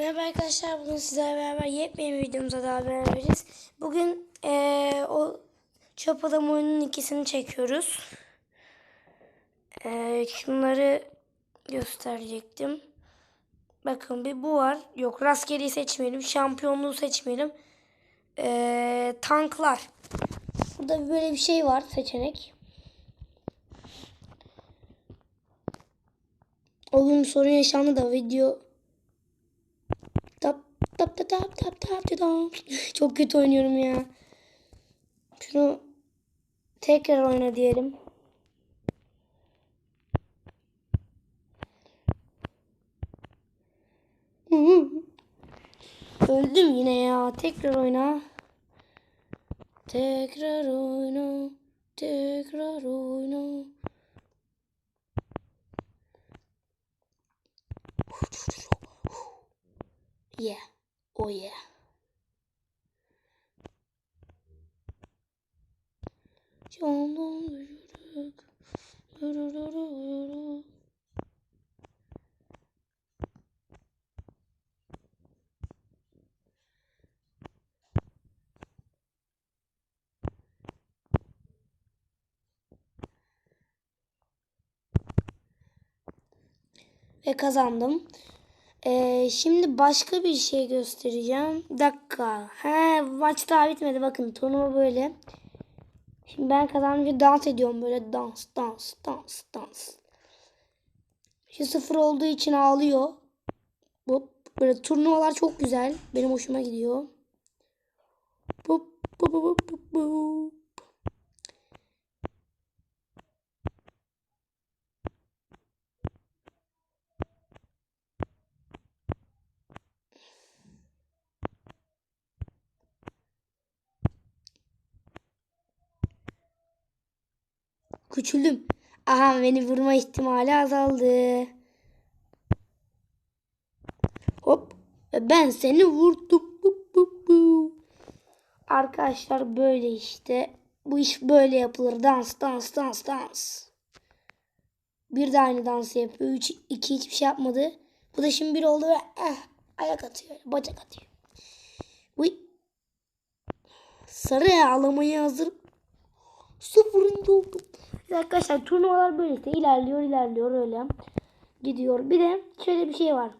Merhaba arkadaşlar bugün sizlerle beraber yepyeni bir videomuza daha beraberiz. Bugün eee, o çöp adam oyunun ikisini çekiyoruz. Eee, şunları gösterecektim. Bakın bir bu var. Yok rastgeleyi seçmeyelim. Şampiyonluğu seçmeyelim. Eee, tanklar. Burada böyle bir şey var seçenek. O gün bir sorun yaşandı da video Tap tap tap tap tap tap. Çok kötü oynuyorum ya. Şunu tekrar oyna diyelim. Öldüm yine ya. Tekrar oyna. Tekrar oyna. Tekrar oyna. Yeah. Oh yeah. Camdan yürürük. Ve kazandım. Ee, şimdi başka bir şey göstereceğim. Dakika. He, maç daha bitmedi. Bakın turnuva böyle. Şimdi ben kazanınca dans ediyorum böyle dans dans dans dans. Şu sıfır olduğu için ağlıyor. Bu böyle turnuvalar çok güzel. Benim hoşuma gidiyor. Bu bu bu bu bu bu. Küçüldüm. Aha beni vurma ihtimali azaldı. Hop. Ben seni vurdum. Arkadaşlar böyle işte. Bu iş böyle yapılır. Dans dans dans dans. Bir de aynı dansı yapıyor. Üç, iki hiçbir şey yapmadı. Bu da şimdi bir oldu ve eh, ayak atıyor. Bacak atıyor. Uy. Sarı ağlamaya hazır. Sıfırıncı oldum. Arkadaşlar turnuvalar böyle işte ilerliyor ilerliyor öyle gidiyor. Bir de şöyle bir şey var.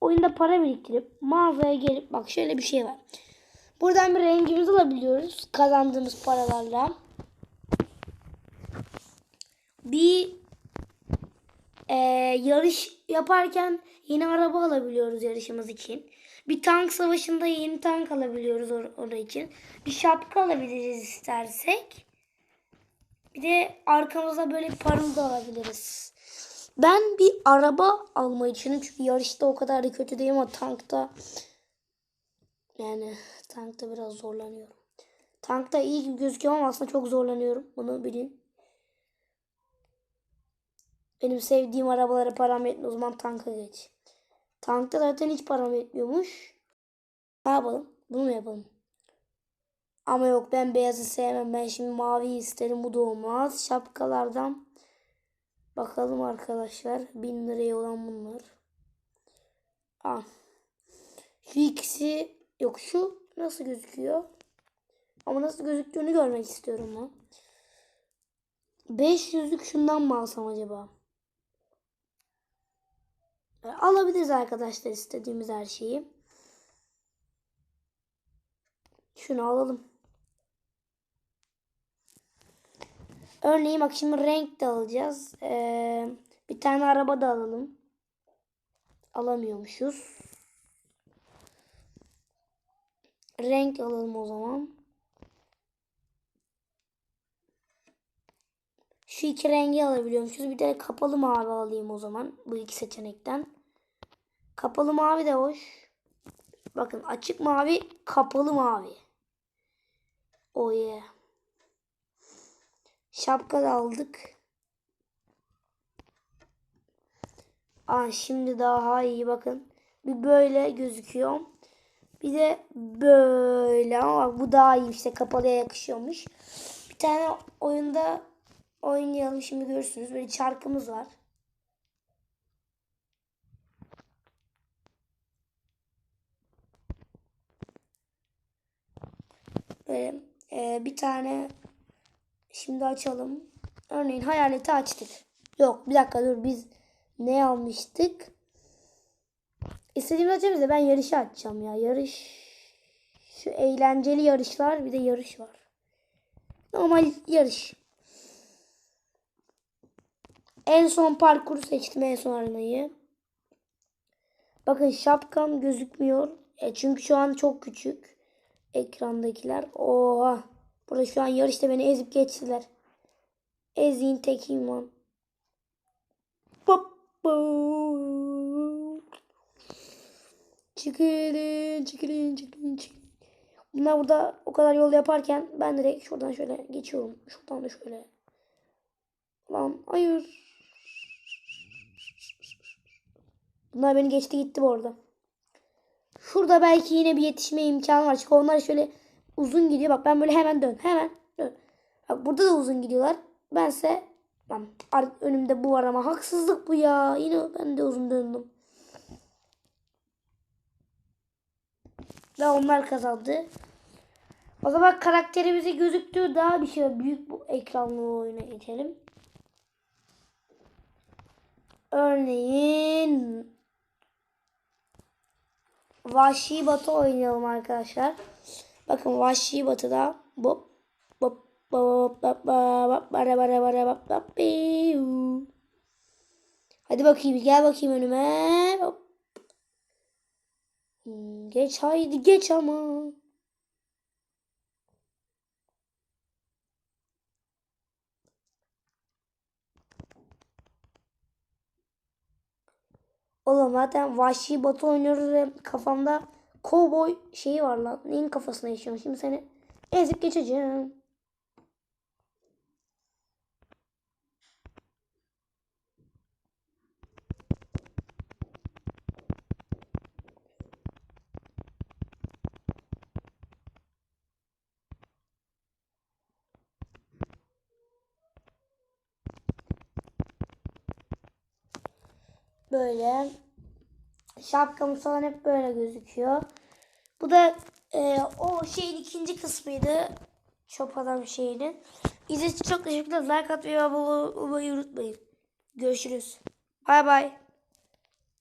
Oyunda para biriktirip mağazaya gelip bak şöyle bir şey var. Buradan bir rengimizi alabiliyoruz kazandığımız paralarla. Bir e, yarış yaparken yeni araba alabiliyoruz yarışımız için. Bir tank savaşında yeni tank alabiliyoruz or- orada için. Bir şapka alabiliriz istersek. Bir de arkamıza böyle parıl da alabiliriz. Ben bir araba almayı düşünüyorum. Çünkü yarışta o kadar da kötü değil ama tankta yani tankta biraz zorlanıyorum. Tankta iyi gibi gözüküyor ama aslında çok zorlanıyorum. Bunu bilin. Benim sevdiğim arabalara param yetmiyor. O zaman tanka geç. Tankta zaten hiç param yetmiyormuş. Ne yapalım? Bunu mu yapalım? Ama yok ben beyazı sevmem. Ben şimdi mavi isterim. Bu da olmaz. Şapkalardan bakalım arkadaşlar. Bin liraya olan bunlar. Aa. Şu ikisi yok şu nasıl gözüküyor? Ama nasıl gözüktüğünü görmek istiyorum ben. 500'lük şundan mı alsam acaba? E, Alabiliriz arkadaşlar istediğimiz her şeyi. Şunu alalım. Örneğin bak şimdi renk de alacağız. Ee, bir tane araba da alalım. Alamıyormuşuz. Renk alalım o zaman. Şu iki rengi alabiliyormuşuz. Bir de kapalı mavi alayım o zaman. Bu iki seçenekten. Kapalı mavi de hoş. Bakın açık mavi, kapalı mavi. Oh yeah. Şapka da aldık. Aa, şimdi daha iyi bakın. Bir böyle gözüküyor. Bir de böyle ama bak bu daha iyi işte kapalıya yakışıyormuş. Bir tane oyunda oynayalım şimdi görürsünüz. Böyle çarkımız var. Böyle e, bir tane şimdi açalım. Örneğin hayaleti açtık. Yok bir dakika dur biz ne almıştık? İstediğimiz açabiliriz de ben yarışı açacağım ya. Yarış şu eğlenceli yarışlar bir de yarış var. Normal yarış. En son parkuru seçtim en son arenayı. Bakın şapkam gözükmüyor. E çünkü şu an çok küçük. Ekrandakiler. Oha. Burada şu an yarışta beni ezip geçtiler. Ezin. Pop, pop. Çıkılın, çıkılın, çıkılın, çıkılın. Bunlar burada o kadar yol yaparken ben direkt şuradan şöyle geçiyorum. Şuradan da şöyle. Lan hayır. Bunlar beni geçti gitti bu arada. Şurada belki yine bir yetişme imkanı var. Çünkü onlar şöyle uzun gidiyor. Bak ben böyle hemen dön. Hemen dön. Bak burada da uzun gidiyorlar. Bense ar- önümde bu var ama haksızlık bu ya. Yine ben de uzun döndüm. Ve onlar kazandı. O zaman karakterimizi gözüktüğü daha bir şey büyük bu ekranlı oyuna geçelim. Örneğin Vahşi Batı oynayalım arkadaşlar. Bakın Vahşi Batı'da bop bop bop bop bop bara bara bara bop bop. Hadi bakayım gel bakayım önüme. Hop. Hmm, Geç haydi geç ama. Oğlum zaten Vahşi Batı oynuyoruz ve kafamda kovboy şeyi var lan. Neyin kafasına yaşıyorum? Şimdi seni ezip geçeceğim. Böyle. Şapkamız falan hep böyle gözüküyor. Bu da e, o şeyin ikinci kısmıydı. Çöp adam şeyinin. İzlediğiniz için çok teşekkürler. Like atmayı ve abone olmayı unutmayın. Görüşürüz. Bay bay.